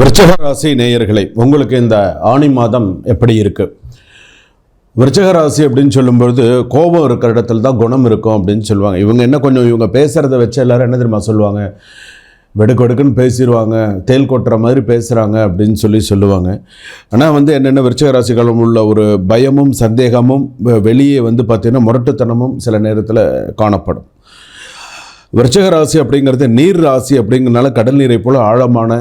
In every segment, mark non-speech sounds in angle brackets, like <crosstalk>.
விருச்சக ராசி நேயர்களை உங்களுக்கு இந்த ஆணி மாதம் எப்படி இருக்குது விருச்சக ராசி அப்படின்னு சொல்லும்பொழுது கோபம் இருக்கிற இடத்துல தான் குணம் இருக்கும் அப்படின்னு சொல்லுவாங்க. இவங்க என்ன கொஞ்சம் இவங்க பேசுகிறத வச்சு எல்லாரும் என்ன தெரியுமா சொல்லுவாங்க? வெடுக்கெடுக்குன்னு பேசிடுவாங்க தேல் கொட்டுற மாதிரி பேசுகிறாங்க அப்படின்னு சொல்லி சொல்லுவாங்க. ஆனால் வந்து என்னென்ன விருச்சக ராசிகளும் உள்ள ஒரு பயமும் சந்தேகமும் வெளியே வந்து பார்த்திங்கன்னா முரட்டுத்தனமும் சில நேரத்தில் காணப்படும். விருச்சக ராசி அப்படிங்கிறது நீர் ராசி அப்படிங்கிறனால கடல் நீரை போல ஆழமான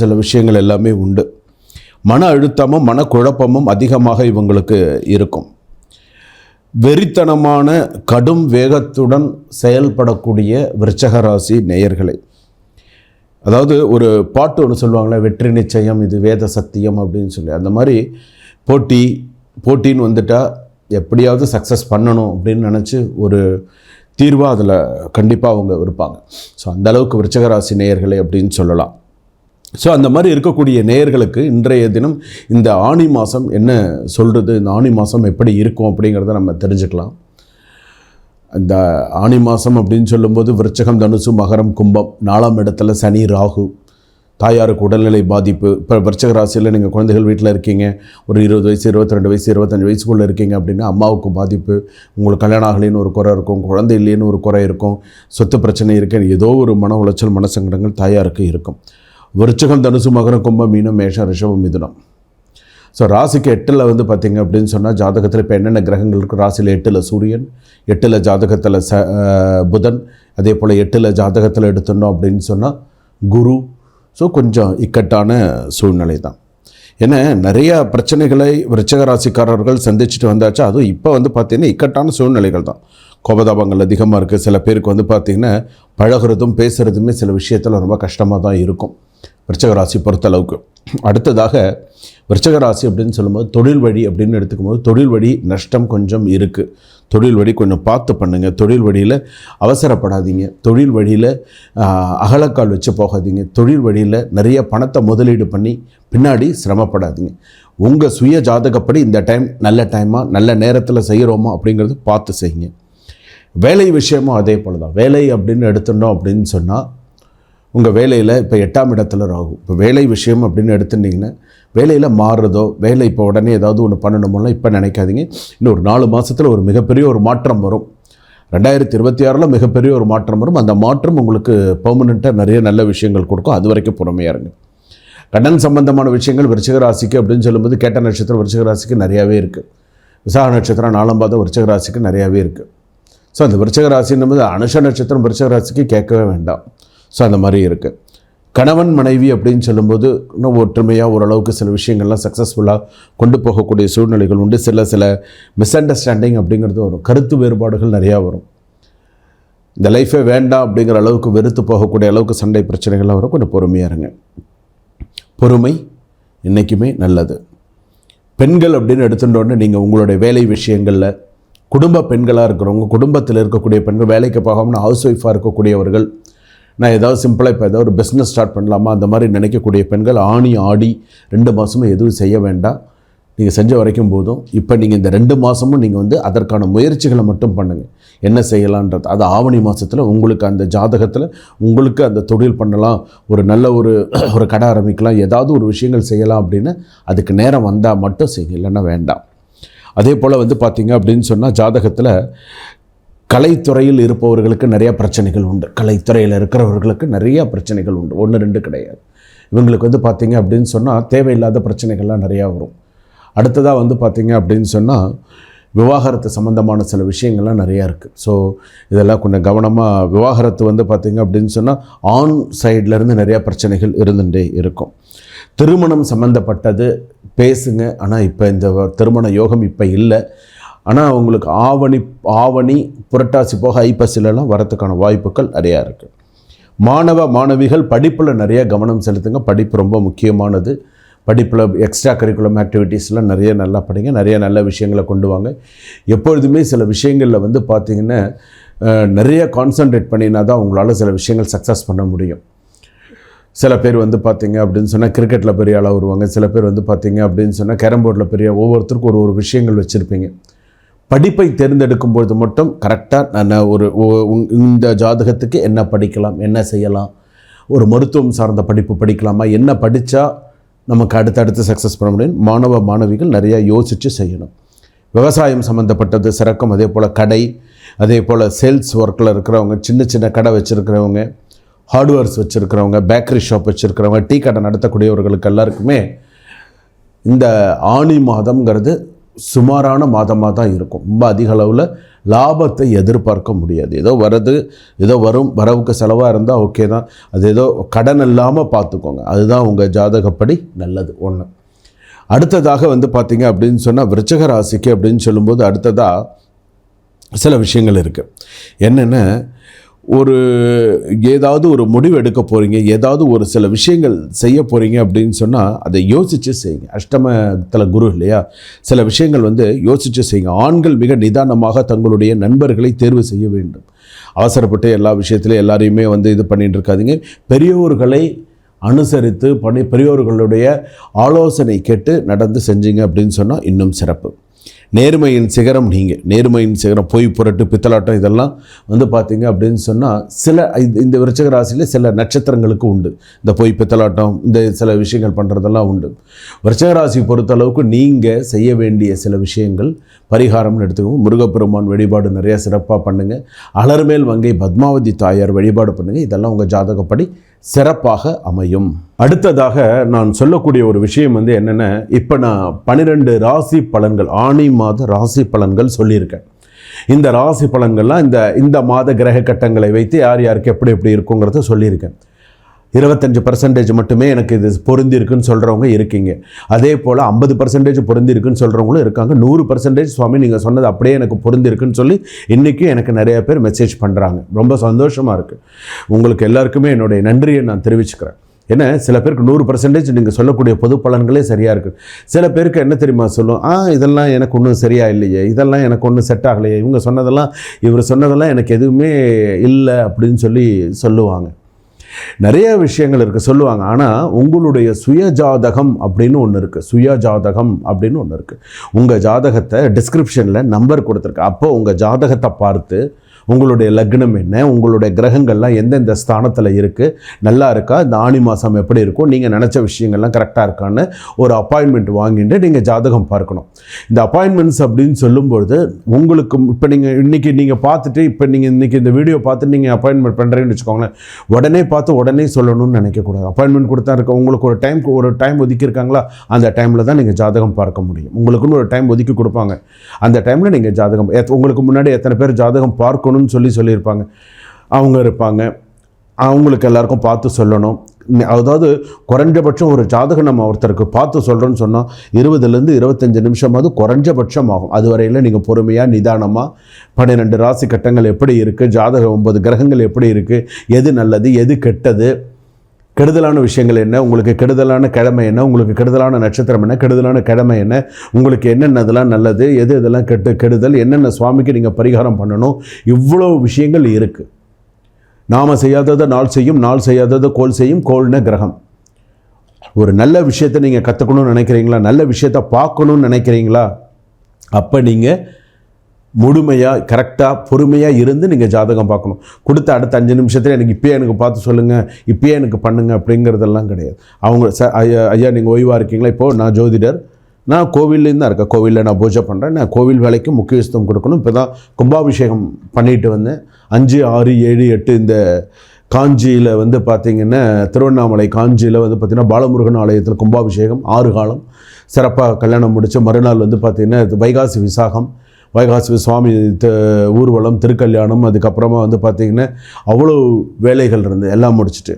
சில விஷயங்கள் எல்லாமே உண்டு. மன அழுத்தமும் மனக்குழப்பமும் அதிகமாக இவங்களுக்கு இருக்கும். வெறித்தனமான கடும் வேகத்துடன் செயல்படக்கூடிய விருச்சகராசி நேயர்களை. அதாவது ஒரு பாட்டு ஒன்று சொல்லுவாங்களே வெற்றி நிச்சயம் இது வேத சத்தியம் அப்படின்னு சொல்லி. அந்த மாதிரி போட்டி போட்டின்னு வந்துட்டால் எப்படியாவது சக்ஸஸ் பண்ணணும் அப்படின்னு நினச்சி ஒரு தீர்வாக அதில் கண்டிப்பாக அவங்க இருப்பாங்க. ஸோ அந்தளவுக்கு விருச்சகராசி விருச்சக நேயர்களே அப்படின்னு சொல்லலாம். ஸோ அந்த மாதிரி இருக்கக்கூடிய நேயர்களுக்கு இன்றைய தினம் இந்த ஆணி மாதம் என்ன சொல்கிறது இந்த ஆணி மாதம் எப்படி இருக்கும் அப்படிங்கிறத நம்ம தெரிஞ்சுக்கலாம். இந்த ஆணி மாதம் அப்படின்னு சொல்லும்போது விருச்சகம் தனுசு மகரம் கும்பம் நாலாம் இடத்துல சனி ராகு தாயாருக்கு உடல்நிலை பாதிப்பு. இப்போ விருச்சக ராசியில் நீங்கள் குழந்தைகள் வீட்டில் இருக்கீங்க. ஒரு இருபது வயசு இருபத்தி ரெண்டு வயசு இருபத்தஞ்சு வயசுக்குள்ளே இருக்கீங்க அப்படின்னா அம்மாவுக்கு பாதிப்பு. உங்களுக்கு கல்யாணம் ஆகலைன்னு ஒரு குறை இருக்கும் குழந்தை இல்லைன்னு ஒரு குறை இருக்கும் சொத்து பிரச்சனை இருக்குன்னு ஏதோ ஒரு மன உளைச்சல் மனசங்கடங்கள் தாயாருக்கு இருக்கும். விருச்சகம் தனுசு மகரம் கும்பம் மீனம் மேஷம் ரிஷபம் மிதுனம். ஸோ ராசிக்கு எட்டில் வந்து பார்த்திங்க அப்படின்னு சொன்னால் ஜாதகத்தில் இப்போ என்னென்ன கிரகங்கள் இருக்குது ராசியில் எட்டில் சூரியன் எட்டில் ஜாதகத்தில் ச புதன் அதே போல் எட்டில் ஜாதகத்தில் எடுத்துட்டோம் அப்படின்னு சொன்னால் குரு. ஸோ கொஞ்சம் இக்கட்டான சூழ்நிலை தான். ஏன்னா நிறைய பிரச்சனைகளை விருச்சக ராசிக்காரர்கள் சந்திச்சுட்டு வந்தாச்சு. அதுவும் இப்போ வந்து பார்த்திங்கன்னா இக்கட்டான சூழ்நிலைகள் தான். கோபதாபங்கள் அதிகமாக இருக்குது சில பேருக்கு வந்து பார்த்திங்கன்னா பழகுறதும் பேசுகிறதுமே சில விஷயத்தில் ரொம்ப கஷ்டமாக தான் இருக்கும். விருச்சகராசி பொறுத்தளவுக்கு. அடுத்ததாக விருச்சகராசி அப்படின்னு சொல்லும்போது தொழில் வழி அப்படின்னு எடுத்துக்கும் போது தொழில் வழி நஷ்டம் கொஞ்சம் இருக்குது தொழில் வழி கொஞ்சம் பார்த்து பண்ணுங்கள் தொழில் வழியில் அவசரப்படாதீங்க. தொழில் வழியில் அகலக்கால் வச்சு போகாதீங்க. தொழில் வழியில் நிறைய பணத்தை முதலீடு பண்ணி பின்னாடி சிரமப்படாதீங்க. உங்கள் சுய ஜாதகப்படி இந்த டைம் நல்ல டைமாக நல்ல நேரத்தில் செய்கிறோமா அப்படிங்கிறது பார்த்து செய்யுங்க. வேலை விஷயமும் அதே போல் தான் வேலை அப்படின்னு எடுத்துட்டோம் அப்படின்னு சொன்னால் உங்கள் வேலையில் இப்போ எட்டாம் இடத்துல ராகு. இப்போ வேலை விஷயம் அப்படின்னு எடுத்துட்டிங்கன்னா வேலையில் மாறுறதோ வேலை இப்போ உடனே ஏதாவது ஒன்று பண்ணணுமோலாம் இப்போ நினைக்காதீங்க. இன்னும் ஒரு நாலு மாதத்தில் ஒரு மிகப்பெரிய ஒரு மாற்றம் வரும். ரெண்டாயிரத்தி இருபத்தி ஆறில் மிகப்பெரிய ஒரு மாற்றம் வரும். அந்த மாற்றம் உங்களுக்கு பெர்மனெண்ட்டாக நிறைய நல்ல விஷயங்கள் கொடுக்கும். அது வரைக்கும் பொறுமையாக இருங்க. கடன் சம்பந்தமான விஷயங்கள் விருச்சிக ராசிக்கு அப்படின்னு சொல்லும்போது கேட்ட நட்சத்திரம் விருச்சிக ராசிக்கு நிறையாவே இருக்குது விசாக நட்சத்திரம் நாலாம் பாதம் விருச்சிக ராசிக்கு நிறையாவே இருக்குது ஸோ அந்த விருச்சக ராசின்னும் போது அனுஷ நட்சத்திரம் விருச்சக ராசிக்கு கேட்கவே வேண்டாம். ஸோ அந்த மாதிரி இருக்குது கணவன் மனைவி அப்படின்னு சொல்லும்போது இன்னும் ஒற்றுமையாக ஓரளவுக்கு சில விஷயங்கள்லாம் சக்ஸஸ்ஃபுல்லாக கொண்டு போகக்கூடிய சூழ்நிலைகள் உண்டு. சில சில மிஸ் அண்டர்ஸ்டாண்டிங் அப்படிங்கிறது வரும். கருத்து வேறுபாடுகள் நிறையா வரும். இந்த லைஃபே வேண்டாம் அப்படிங்கிற அளவுக்கு வெறுத்து போகக்கூடிய அளவுக்கு சண்டை பிரச்சனைகள்லாம் வரும். கொஞ்சம் பொறுமையாக இருங்க. பொறுமை என்றைக்குமே நல்லது. பெண்கள் அப்படின்னு எடுத்துட்டோன்னே நீங்கள் உங்களுடைய வேலை விஷயங்களில் குடும்ப பெண்களாக இருக்கிறவங்க குடும்பத்தில் இருக்கக்கூடிய பெண்கள் வேலைக்கு போகாமல் ஹவுஸ் ஒய்ஃபாக இருக்கக்கூடியவர்கள் நான் ஏதாவது சிம்பிளாக இப்போ ஏதாவது ஒரு பிஸ்னஸ் ஸ்டார்ட் பண்ணலாமா? அந்த மாதிரி நினைக்கக்கூடிய பெண்கள் ஆணி ஆடி ரெண்டு மாதமும் எதுவும் செய்ய வேண்டாம். நீங்கள் செஞ்ச வரைக்கும் போதும். இப்போ நீங்கள் இந்த ரெண்டு மாதமும் நீங்கள் வந்து அதற்கான முயற்சிகளை மட்டும் பண்ணுங்கள் என்ன செய்யலான்றது அது ஆவணி மாதத்தில் உங்களுக்கு அந்த ஜாதகத்தில் உங்களுக்கு அந்த தொழில் பண்ணலாம். ஒரு நல்ல ஒரு <clears throat> ஒரு கடை ஆரம்பிக்கலாம். ஏதாவது ஒரு விஷயங்கள் செய்யலாம் அப்படின்னு அதுக்கு நேரம் வந்தால் மட்டும் செய்ய இல்லைன்னா வேண்டாம். அதே போல் வந்து பார்த்தீங்க அப்படின்னு சொன்னால் ஜாதகத்தில் கலைத்துறையில் இருப்பவர்களுக்கு நிறைய பிரச்சனைகள் உண்டு. கலைத்துறையில் இருக்கிறவர்களுக்கு நிறைய பிரச்சனைகள் உண்டு. ஒன்று ரெண்டு கிடையாது. இவங்களுக்கு வந்து பார்த்திங்க அப்படின்னு சொன்னால் தேவையில்லாத பிரச்சனைகள்லாம் நிறையா வரும். அடுத்ததாக வந்து பார்த்திங்க அப்படின்னு சொன்னால் விவாகரத்து சம்மந்தமான சில விஷயங்கள்லாம் நிறையா இருக்குது ஸோ இதெல்லாம் கொஞ்சம் கவனமாக விவாகரத்து வந்து பார்த்தீங்க அப்படின்னு சொன்னால் ஆண் சைட்லேருந்து நிறையா பிரச்சனைகள் இருந்துகிட்டே இருக்கும். திருமணம் சம்மந்தப்பட்டது பேசுங்க. ஆனால் இப்போ இந்த திருமண யோகம் இப்போ இல்லை. ஆனால் அவங்களுக்கு ஆவணி ஆவணி புரட்டாசி போக ஐப்பசிலெல்லாம் வரத்துக்கான வாய்ப்புகள் நிறையா இருக்குது மாணவ மாணவிகள் படிப்பில் நிறைய கவனம் செலுத்துங்க. படிப்பு ரொம்ப முக்கியமானது. படிப்பில் எக்ஸ்ட்ரா கரிக்குலம் ஆக்டிவிட்டீஸ்லாம் நிறைய நல்லா படிங்க. நிறைய நல்ல விஷயங்களை கொண்டு வாங்க. எப்பொழுதுமே சில விஷயங்களில் வந்து பார்த்திங்கன்னா நிறைய கான்சன்ட்ரேட் பண்ணினா தான் உங்களால் சில விஷயங்கள் சக்ஸஸ் பண்ண முடியும். சில பேர் வந்து பார்த்தீங்க அப்படின்னு சொன்னால் கிரிக்கெட்டில் பெரிய ஆளாக வருவாங்க. சில பேர் வந்து பார்த்தீங்க அப்படின்னு சொன்னால் கேரம் போர்டில் பெரிய ஒவ்வொருத்தருக்கும் ஒரு ஒரு விஷயங்கள் வச்சுருப்பீங்க. படிப்பை தேர்ந்தெடுக்கும் பொழுது மட்டும் கரெக்டாக நான் ஒரு உங்- இந்த ஜாதகத்துக்கு என்ன படிக்கலாம் என்ன செய்யலாம் ஒரு மருத்துவம் சார்ந்த படிப்பு படிக்கலாமா என்ன படித்தா நமக்கு அடுத்தடுத்து சக்ஸஸ் பண்ண முடியும்? மாணவ மாணவிகள் நிறையா யோசித்து செய்யணும். விவசாயம் சம்மந்தப்பட்டது சிறக்கும். அதே போல் கடை அதே போல் சேல்ஸ் ஒர்க்கில் இருக்கிறவங்க சின்ன சின்ன கடை வச்சுருக்கிறவங்க ஹார்ட்வேர்ஸ் வச்சுருக்கிறவங்க பேக்கரி ஷாப் வச்சுருக்கிறவங்க டீ கடை நடத்தக்கூடியவர்களுக்கு எல்லாருக்குமே இந்த ஆணி மாதம்ங்கிறது சுமாரான மாதமாக தான் இருக்கும். ரொம்ப அதிக அளவில் லாபத்தை எதிர்பார்க்க முடியாது. ஏதோ வரது ஏதோ வரும் வரவுக்கு செலவாக இருந்தால் ஓகே தான். அது ஏதோ கடன் இல்லாமல் பார்த்துக்கோங்க அதுதான் உங்கள் ஜாதகப்படி நல்லது ஒன்று அடுத்ததாக வந்து பார்த்தீங்க அப்படின்னு சொன்னால் விருச்சக ராசிக்கு அப்படின்னு சொல்லும்போது அடுத்ததாக சில விஷயங்கள் இருக்குது என்னென்ன? ஒரு ஏதாவது ஒரு முடிவு எடுக்க போகிறீங்க ஏதாவது ஒரு சில விஷயங்கள் செய்ய போகிறீங்க அப்படின்னு சொன்னால் அதை யோசித்து செய்யுங்க. அஷ்டமத்தில் குரு இல்லையா? சில விஷயங்கள் வந்து யோசித்து செய்யுங்க. ஆண்கள் மிக நிதானமாக தங்களுடைய நண்பர்களை தேர்வு செய்ய வேண்டும். அவசரப்பட்டு எல்லா விஷயத்துலையும் எல்லாரையுமே வந்து இது பண்ணிகிட்டு இருக்காதிங்க. பெரியோர்களை அனுசரித்து பண்ணி பெரியோர்களுடைய ஆலோசனை கேட்டு நடந்து செஞ்சீங்க அப்படின்னு சொன்னால் இன்னும் சிறப்பு. நேர்மையின் சிகரம் நீங்கள் நேர்மையின் சிகரம் பொய் புரட்டு பித்தலாட்டம் இதெல்லாம் வந்து பார்த்தீங்க அப்படின்னு சொன்னால் சில இந்த- இந்த விருச்சக ராசியில் சில நட்சத்திரங்களுக்கு உண்டு. இந்த பொய் பித்தலாட்டம் இந்த சில விஷயங்கள் பண்ணுறதெல்லாம் உண்டு. விருச்சக ராசி பொறுத்தளவுக்கு நீங்கள் செய்ய வேண்டிய சில விஷயங்கள் பரிகாரம்னு எடுத்துக்கோங்க. முருகப்பெருமான் வழிபாடு நிறைய சிறப்பாக பண்ணுங்கள் அலர்மேல் வங்கை பத்மாவதி தாயார் வழிபாடு பண்ணுங்கள் இதெல்லாம் உங்கள் ஜாதகப்படி சிறப்பாக அமையும். அடுத்ததாக நான் சொல்லக்கூடிய ஒரு விஷயம் வந்து என்னென்ன இப்போ நான் பன்னிரெண்டு ராசி பலன்கள் ஆணி மாத ராசி பலன்கள் சொல்லியிருக்கேன். இந்த ராசி பலன்கள்லாம் இந்த இந்த மாத கிரக கட்டங்களை வைத்து யார் யாருக்கு எப்படி எப்படி இருக்குங்கிறத சொல்லியிருக்கேன். இருபத்தஞ்சு பர்சன்டேஜ் மட்டுமே எனக்கு இது பொருந்திருக்குன்னு சொல்கிறவங்க இருக்கீங்க. அதே போல் ஐம்பது பர்சன்டேஜ் பொருந்திருக்குன்னு சொல்கிறவங்களும் இருக்காங்க. நூறு பர்சன்டேஜ் சுவாமி நீங்கள் சொன்னது அப்படியே எனக்கு பொருந்திருக்குன்னு சொல்லி இன்றைக்கும் எனக்கு நிறைய பேர் மெசேஜ் பண்ணுறாங்க ரொம்ப சந்தோஷமாக இருக்குது உங்களுக்கு எல்லாருக்குமே என்னுடைய நன்றியை நான் தெரிவிச்சுக்கிறேன். ஏன்னா சில பேருக்கு நூறு பர்சன்டேஜ் நீங்கள் சொல்லக்கூடிய பொது பலன்களே சரியாக இருக்குது சில பேருக்கு என்ன தெரியுமா சொல்லும்? ஆ இதெல்லாம் எனக்கு ஒன்றும் சரியாக இல்லையே. இதெல்லாம் எனக்கு ஒன்றும் செட் ஆகலையே. இவங்க சொன்னதெல்லாம் இவர் சொன்னதெல்லாம் எனக்கு எதுவுமே இல்லை அப்படின்னு சொல்லி சொல்லுவாங்க. நிறைய விஷயங்கள் இருக்குது சொல்லுவாங்க. ஆனால் உங்களுடைய சுய ஜாதகம் அப்படின்னு ஒன்று இருக்குது சுய ஜாதகம் அப்படின்னு ஒன்று இருக்குது உங்கள் ஜாதகத்தை டிஸ்கிரிப்ஷனில் நம்பர் கொடுத்துருக்கு. அப்போ உங்கள் ஜாதகத்தை பார்த்து உங்களுடைய லக்னம் என்ன? உங்களுடைய கிரகங்கள்லாம் எந்தெந்த ஸ்தானத்தில் இருக்குது நல்லா இருக்கா? இந்த ஆணி மாதம் எப்படி இருக்கும்? நீங்கள் நினச்ச விஷயங்கள்லாம் கரெக்டாக இருக்கான்னு ஒரு அப்பாயின்மெண்ட் வாங்கிட்டு நீங்கள் ஜாதகம் பார்க்கணும். இந்த அப்பாயின்மெண்ட்ஸ் அப்படின்னு சொல்லும்பொழுது உங்களுக்கு இப்போ நீங்கள் இன்றைக்கி நீங்கள் பார்த்துட்டு இப்போ நீங்கள் இன்றைக்கி இந்த வீடியோ பார்த்துட்டு நீங்கள் அப்பாயின்மெண்ட் பண்ணுறீங்கன்னு வச்சுக்கோங்களேன். உடனே பார்த்து உடனே சொல்லணும்னு நினைக்கக்கூடாது. அப்பாயின்மெண்ட் கொடுத்தா இருக்க உங்களுக்கு ஒரு டைம் ஒரு டைம் ஒதுக்கியிருக்காங்களா? அந்த டைமில் தான் நீங்கள் ஜாதகம் பார்க்க முடியும். உங்களுக்குன்னு ஒரு டைம் ஒதுக்கி கொடுப்பாங்க. அந்த டைமில் நீங்கள் ஜாதகம் எத்- உங்களுக்கு முன்னாடி எத்தனை பேர் ஜாதகம் பார்க்கணும்? பார்க்கணும்னு சொல்லி சொல்லியிருப்பாங்க. அவங்க இருப்பாங்க. அவங்களுக்கு எல்லாருக்கும் பார்த்து சொல்லணும். அதாவது குறைஞ்சபட்சம் ஒரு ஜாதகம் நம்ம ஒருத்தருக்கு பார்த்து சொல்கிறோன்னு சொன்னால் இருபதுலேருந்து இருபத்தஞ்சு நிமிஷமாவது குறைஞ்சபட்சம் ஆகும். அது வரையில் நீங்கள் பொறுமையாக நிதானமாக பன்னிரெண்டு ராசி கட்டங்கள் எப்படி இருக்குது ஜாதகம் ஒன்பது கிரகங்கள் எப்படி இருக்குது எது நல்லது எது கெட்டது கெடுதலான விஷயங்கள் என்ன? உங்களுக்கு கெடுதலான கிழமை என்ன? உங்களுக்கு கெடுதலான நட்சத்திரம் என்ன? கெடுதலான கிழமை என்ன? உங்களுக்கு என்னென்னதெல்லாம் நல்லது? எது இதெல்லாம் கெட்டு கெடுதல்? என்னென்ன சுவாமிக்கு நீங்கள் பரிகாரம் பண்ணணும்? இவ்வளோ விஷயங்கள் இருக்குது நாம் செய்யாததை நாள் செய்யும் நாள் செய்யாததை கோல் செய்யும் கோல்ன கிரகம். ஒரு நல்ல விஷயத்தை நீங்கள் கற்றுக்கணும்னு நினைக்கிறீங்களா? நல்ல விஷயத்தை பார்க்கணும்னு நினைக்கிறீங்களா? அப்போ நீங்கள் முழுமையாக கரெக்டாக பொறுமையாக இருந்து நீங்கள் ஜாதகம் பார்க்கணும். கொடுத்த அடுத்த அஞ்சு நிமிஷத்தில் எனக்கு இப்போயே எனக்கு பார்த்து சொல்லுங்கள் இப்போயே எனக்கு பண்ணுங்கள் அப்படிங்கிறதெல்லாம் கிடையாது. அவங்க ச ஐயா ஐயா நீங்கள் ஓய்வாக இருக்கீங்களா? இப்போது நான் ஜோதிடர். நான் கோவில்லேருந்து தான் இருக்கேன். கோவிலில் நான் பூஜை பண்ணுறேன் நான் கோவில் வேலைக்கு முக்கியத்துவம் கொடுக்கணும். இப்போ தான் கும்பாபிஷேகம் பண்ணிட்டு வந்தேன். அஞ்சு ஆறு ஏழு எட்டு இந்த காஞ்சியில் வந்து பார்த்திங்கன்னா திருவண்ணாமலை காஞ்சியில் வந்து பார்த்திங்கன்னா பாலமுருகன் ஆலயத்தில் கும்பாபிஷேகம் ஆறு காலம். சிறப்பாக கல்யாணம் முடித்து மறுநாள் வந்து பார்த்திங்கன்னா வைகாசி விசாகம் வைகாசி சுவாமி த ஊர்வலம் திருக்கல்யாணம் அதுக்கப்புறமா வந்து பார்த்திங்கன்னா அவ்வளோ வேலைகள் இருந்து எல்லாம் முடிச்சுட்டு.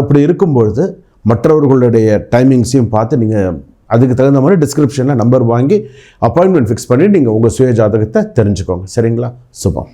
அப்படி இருக்கும்பொழுது மற்றவர்களுடைய டைமிங்ஸையும் பார்த்து நீங்கள் அதுக்கு தகுந்த மாதிரி டிஸ்கிரிப்ஷனில் நம்பர் வாங்கி அப்பாயின்மெண்ட் ஃபிக்ஸ் பண்ணி நீங்கள் உங்கள் சுய ஜாதகத்தை தெரிஞ்சுக்கோங்க. சரிங்களா? சுபம்.